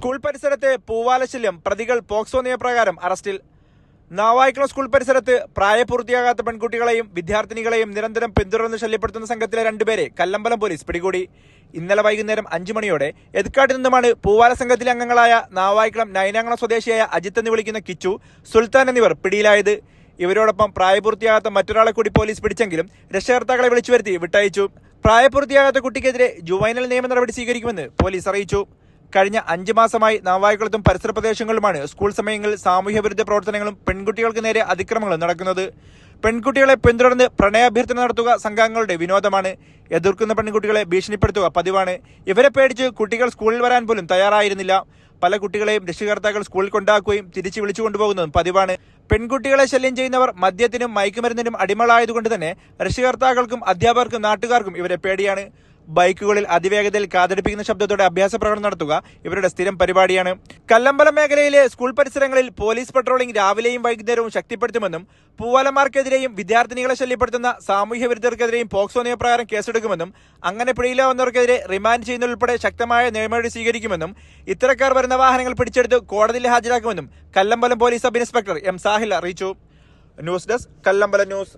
School പരിസരത്ത് പൂവാലശല്യം. പ്രതികൾ POCSO നിയമപ്രകാരം അറസ്റ്റിൽ. നാവായിക്കുളം സ്കൂൾ പരിസരത്ത് പ്രായപൂർത്തിയാകാത്ത പെൺകുട്ടികളെയും വിദ്യാർത്ഥിനികളെയും നിരന്തരം പിന്തുടർന്ന് ശല്യപ്പെടുത്തുന്ന സംഘത്തിലെ രണ്ടുപേരെ കല്ലമ്പലം പോലീസ് പിടികൂടി. ഇന്നലെ വൈകുന്നേരം അഞ്ചു മണിയോടെ എതിക്കാട്ടിൽ നിന്നുമാണ് പൂവാല സംഘത്തിലെ അംഗങ്ങളായ നാവായിക്കുളം നൈനാങ്കുളം സ്വദേശിയായ അജിത്ത് എന്ന് വിളിക്കുന്ന കിച്ചു സുൽത്താൻ എന്നിവർ പിടിയിലായത്. ഇവരോടൊപ്പം പ്രായപൂർത്തിയാകാത്ത മറ്റൊരാളെ കൂടി പോലീസ് പിടിച്ചെങ്കിലും രക്ഷകർത്താക്കളെ വിളിച്ചു വരുത്തി വിട്ടയച്ചു. പ്രായപൂർത്തിയാകാത്ത കുട്ടിക്കെതിരെ ജുവൈനൽ നിയമ നടപടി സ്വീകരിക്കുമെന്ന് പോലീസ് അറിയിച്ചു. കഴിഞ്ഞ അഞ്ച് മാസമായി നാവായിക്കുളത്തും പരിസര പ്രദേശങ്ങളിലുമാണ് സ്കൂൾ സമയങ്ങളിൽ സാമൂഹ്യ വിരുദ്ധ പ്രവർത്തനങ്ങളും പെൺകുട്ടികൾക്ക് നേരെ അതിക്രമങ്ങളും നടക്കുന്നത്. പെൺകുട്ടികളെ പിന്തുടർന്ന് പ്രണയാഭ്യർത്ഥന നടത്തുക സംഘങ്ങളുടെ വിനോദമാണ്. എതിർക്കുന്ന പെൺകുട്ടികളെ ഭീഷണിപ്പെടുത്തുക പതിവാണ്. ഇവരെ പേടിച്ച് കുട്ടികൾ സ്കൂളിൽ വരാൻ പോലും തയ്യാറായിരുന്നില്ല. പല കുട്ടികളെയും രക്ഷകർത്താക്കൾ സ്കൂളിൽ കൊണ്ടാക്കുകയും തിരിച്ചു വിളിച്ചു കൊണ്ടുപോകുന്നതും പതിവാണ്. പെൺകുട്ടികളെ ശല്യം ചെയ്യുന്നവർ മദ്യത്തിനും മയക്കുമരുന്നിനും അടിമകളായതുകൊണ്ട് തന്നെ രക്ഷകർത്താക്കൾക്കും അധ്യാപകർക്കും നാട്ടുകാർക്കും ഇവരെ പേടിയാണ്. ബൈക്കുകളിൽ അതിവേഗതയിൽ കാതടിപ്പിക്കുന്ന ശബ്ദത്തോടെ അഭ്യാസ പ്രകടനം നടത്തുക ഇവരുടെ സ്ഥിരം പരിപാടിയാണ്. കല്ലമ്പലം മേഖലയിലെ സ്കൂൾ പരിസരങ്ങളിൽ പോലീസ് പട്രോളിംഗ് രാവിലെയും വൈകുന്നേരവും ശക്തിപ്പെടുത്തുമെന്നും പൂവാലന്മാർക്കെതിരെയും വിദ്യാർത്ഥിനികളെ ശല്യപ്പെടുത്തുന്ന സാമൂഹ്യ വിരുദ്ധർക്കെതിരെയും പോക്സോ നിയമപ്രകാരം കേസെടുക്കുമെന്നും അങ്ങനെ പിടിയിലാവുന്നവർക്കെതിരെ റിമാൻഡ് ചെയ്യുന്നതുൾപ്പെടെ ശക്തമായ നിയമനടപടി സ്വീകരിക്കുമെന്നും ഇത്തരക്കാർ വരുന്ന വാഹനങ്ങൾ പിടിച്ചെടുത്ത് കോടതിയിൽ ഹാജരാക്കുമെന്നും Kallambalam police sub inspector M Sahil അറിയിച്ചു. News desk Kallambalam news.